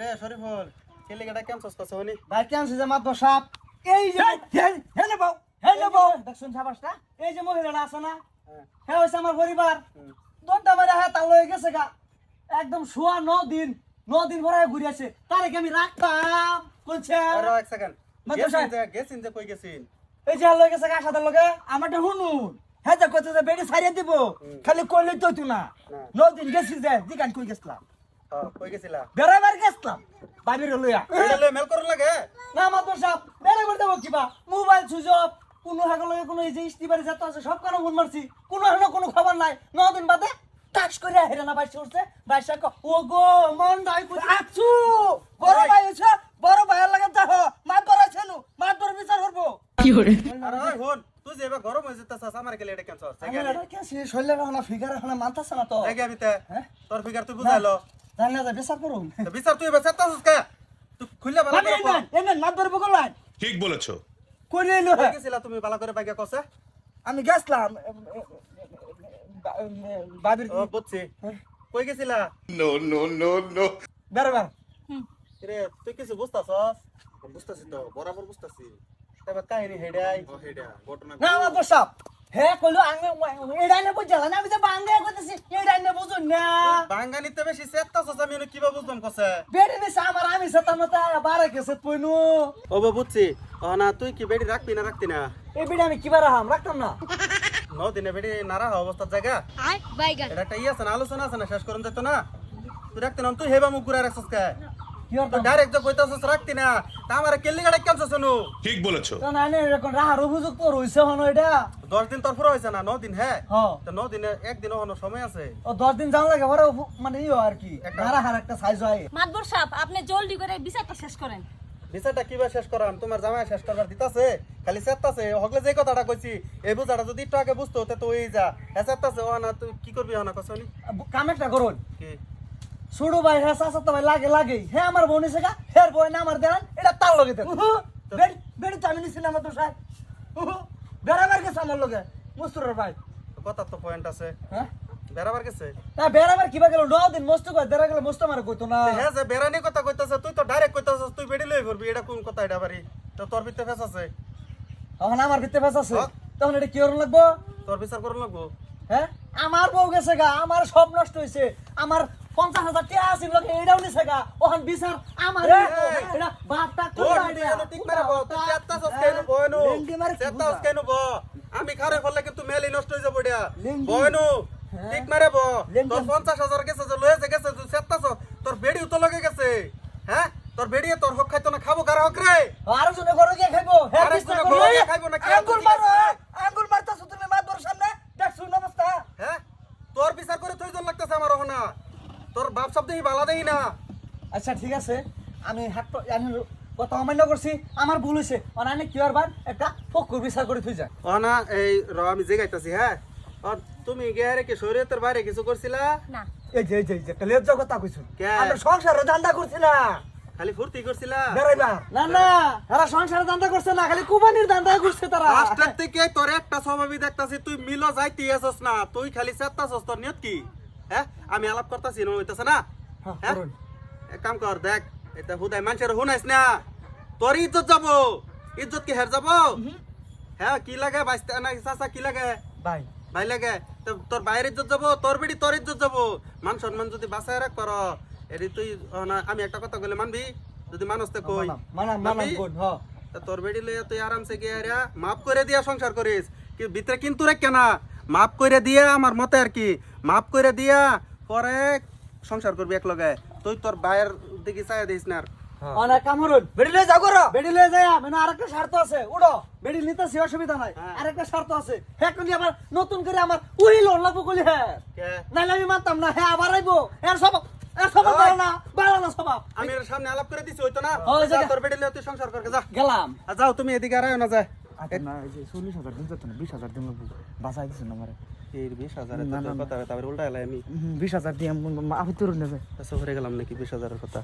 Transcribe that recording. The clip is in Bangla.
রে শরীফুল ছেলেটা কেমন সস্তা হনি? ভাই কেমন যে মাত্র সাপ? এই যে হেলে বাউ হেলে বাউ। দেখুন সাবাসটা এই যে মহিলাটা আছে না হ্যাঁ। হইছে আমার পরিবার। দরটা মারে হ্যাঁ তাল হয়ে গেছে গা। একদম শোয়া ন দিন ন দিন ভরে ঘুরে তারে কি আমি রাখতাম কোনছে আরে এক সেকেন্ড গেছিন যে গেছিন যে কই গেছিন? এই যে লয়ে গেছে গা সাদার লগে আমারটা হুনুন হ্যাঁ যা কইতে যে বেড়ি ছাড়িয়ে দিব। খালি কইলে তো তুই না। না। দিন গেছি যে দিগান কই গেছিলাম। কই গেছিলা? বেড়াবার গেছিলাম। লইয়া। মেল লাগে? না বেড়ে করে দেবো কিবা? Mobile switch off. কোনো হাগল কোনো এই যে স্টিবারে যেত আছে সব কারণে ফোন মারছি। কোনো হেন কোনো খবর নাই। ন দিন বাদে টাচ করে হেরে না উঠছে। বাইসে ক ও গো মন দাই কই আছু বড় ভাই হইছে বড় ভাইয়ের লাগে যাহ মাত বড়াইছে নু মাত বড় বিচার করব। আরে ওই হন তুই যে এবার গরম হয়ে যেতাছস আমার গেলে এটা কেমন সস্তা আমি এটা কে ফিগার মানতাছ না তো। হ্যাঁ? তোর ফিগার তুই বুঝাইলো। জানি না বিচার করুন বিচার তুই এবার সেতাছস কে? তুই খুললে ভালো করে কর। এনে এনে মাত বড় বকল ঠিক বলেছ। করে এলো কই গেছিলা তুমি ভালো করে বাইকে কসে? আমি গেছলাম বাবির বুঝছি। কই গেছিলা? নো নো নো নো বেরবার রে তুই কিছু বুঝতাছস? বুঝতাছি তো বরাবর বুঝতাছি। তবে কাহিনী হেডাই ও হেডা ঘটনা না আমার হে কইলো আঙ্গে এডাই না বুঝলা না আমি যে বাঙ্গে কইতেছি এডাই না বুঝুন না? বাঙ্গানিতে বেশি সেতাছস আমি এনে কিবা বুঝলাম কসে বেড়ে বেশি আমার আমি সেটা মতো বারে গেছে পইনু ও বা বুঝছি। ও না তুই কি বেডি রাখবি না রাখতি না? এই বেড়ে আমি কিবার রাহাম রাখতাম না। ন দিনে বেডি নারা অবস্থার জায়গা? আয় বাইগান। এটা একটা আছে না আলোচনা আছে না শেষ করুন যেত না? তুই রাখতি না তুই হেবা মুখ ঘুরে রাখছিস কে? ডাইরেক্ট যে কইতাছস রাখতি না তা আমার কেল্লি গাড়ি কেমন শুনু ঠিক বলেছ। তো না নে এরকম রাহার অভিযোগ রইছে হনো এটা। দশ দিন তোর পুরো না ন দিন হ্যাঁ তো ন দিনে একদিনও হনো সময় আছে। ও দশ দিন যাওয়া লাগে ওরা মানে ইয়ে আর কি। নারা হার একটা সাইজ হয় মাতবর সাহেব আপনি জলদি করে বিচারটা শেষ করেন। বিচারটা কিবা শেষ করাম তোমার জামাই শেষ করবার দিতাছে খালি চেতাছে হকলে যে কথাটা কইছি এই বুঝাটা যদি একটু আগে বুঝতো তে ওই যা। হ্যাঁ চেতাছে ও না তুই কি করবি না কসনি কাম একটা করুন। কি? ছোট ভাই হ্যাঁ চাচা তো ভাই লাগে লাগে হ্যাঁ আমার বোন এসে গা হের বই না আমার দেন এটা তার লগে দেন। বেড়ি বেড়ি তো আমি নিছি না আমার তো সাহেব বেড়াবার গেছে আমার লগে মুস্তুরের ভাই। কথা তো পয়েন্ট আছে। হ্যাঁ? বেড়াবার গেছে? তা বেড়াবার কিবা গেল ন দিন মস্ত কয় বেড়া গেল মস্ত আমার কইতো না। হ্যাঁ যে বেড়ানি কথা কইতাছে তুই তো ডাইরেক্ট কইতাছস তুই বেড়ি লই করবি এটা কোন কথা এটা বাড়ি? তো তোর ভিতরে ফেস আছে? তখন আমার ভিতরে ফেস আছে। হ্যাঁ। তখন এটা কি করুন লাগবো? তোর বিচার করুন লাগবো? হ্যাঁ? আমার বউ গেছে গা আমার সব নষ্ট হয়েছে আমার পঞ্চাশ হাজার টাকা আছে লোকে এটাও নিছে গা? ওখান বিচার আমার এটা বাপটা ঠিক মারে বল, তুই বয়নু? ব? আমি খারে ফেললে কিন্তু মেলি নষ্ট হয়ে যাব এটা। বয়নু ঠিক মারে ব তোর পঞ্চাশ হাজার গেছে যে লয়েছে গেছে তুই চেতাছ তোর বেড়ি তো লগে গেছে। হ্যাঁ? তোর বেড়িয়ে তোর হক খাইতো না খাব কার হক রে? আরও জনে ঘরে গিয়ে খাইবো। হ্যাঁ জনে ঘরে গিয়ে খাইবো না, কে আঙ্গুল মারো গেছে? হ্যাঁ? আঙ্গুল মারতাছো তুমি মাতবর সামনে দেখ শুন অবস্থা হ্যাঁ তোর বিচার করে তুই জন লাগতেছে আমার হনা তোর বাপ সব হি বালা দেই না। আচ্ছা ঠিক আছে। আমি হাত আমি কথা অমান্য করছি আমার ভুল হয়েছে। অনানে কি আর বার একটা ফকুর বিচার করে থই যায় ও না এই র আমি যে গাইতাছি হ্যাঁ? আর তুমি গেরে কি শরীয়তের বাইরে কিছু করছিলা? না। এই যে এই যে এই যে একটা লেজ্জা কথা কইছো। কে? আমরা সংসারে ধান্দা করছি না খালি ফুর্তি করছিলা? বেড়াইবা। না না। এরা সংসারে ধান্দা করছে না খালি কুবানির ধান্দা করছে তারা। ফার্স্টের থেকে তোর একটা স্বভাবই দেখতাছি তুই মিলো যাইতে আসস না তুই খালি চেতাছস তোর নিয়ত কি? হ্যাঁ? আমি আলাপ করতাছি না হইতাছে না? হ্যাঁ, হ্যাঁ? এক কাম কর দেখ এটা হুদাই মানুষের হুনাইস না। তোর ইজ্জত যাব। ইজ্জত কি হের যাব? হ্যাঁ কি লাগে? বাইস্তা না চাচা কি লাগে? ভাই ভাই লাগে। তোর বাইরের ইজ্জত যাব তোর বেড়ি তোর ইজ্জত যাব। মান সম্মান যদি বাঁচায় রাখ পার এটি তুই আমি একটা কথা কইলে মানবি? যদি মানুষ তে কই। মানবি? হ। তোর বেড়ি লইয়া তুই আরামসে গিয়ে মাফ করে দিয়া সংসার করিস। কি ভিতরে কিন্তু রে কেনা মাফ করে দিয়া আমার মতে আর কি। মাফ করে দিয়া পরে সংসার করবি এক লগে। তুই তোর ভাইয়ের দিকে চাই দিস না অনেক বেডি লয়ে যাও করো বেডি যায় মানে আরেকটা স্বার্থ আছে। উড়ো। বেডি নিতেছি অসুবিধা নাই। হ্যাঁ। আরেকটা স্বার্থ আছে। হ্যাঁ আবার নতুন করে আমার উই লোন লাগবো কলি হ্যাঁ। নাইলে আমি মানতাম না। হ্যাঁ আবার আইবো। এর সব এর সব। ভালো না। ভালো না স্বভাব। আমি এর সামনে আলাপ করে দিছি হইতো না? তোর বেড়ি তুই সংসার করকে যা। গেলাম। যাও তুমি এদিকে আর না যায়। না এই যে চল্লিশ হাজার দিন না বিশ হাজার দিন বাঁচাই বাসায় না আমার। এই বিশ কথা তারপরে উল্টা এলাই আমি। বিশ হাজার দিয়ে আপত্তি নেবে। হয়ে গেলাম নাকি বিশ হাজারের কথা?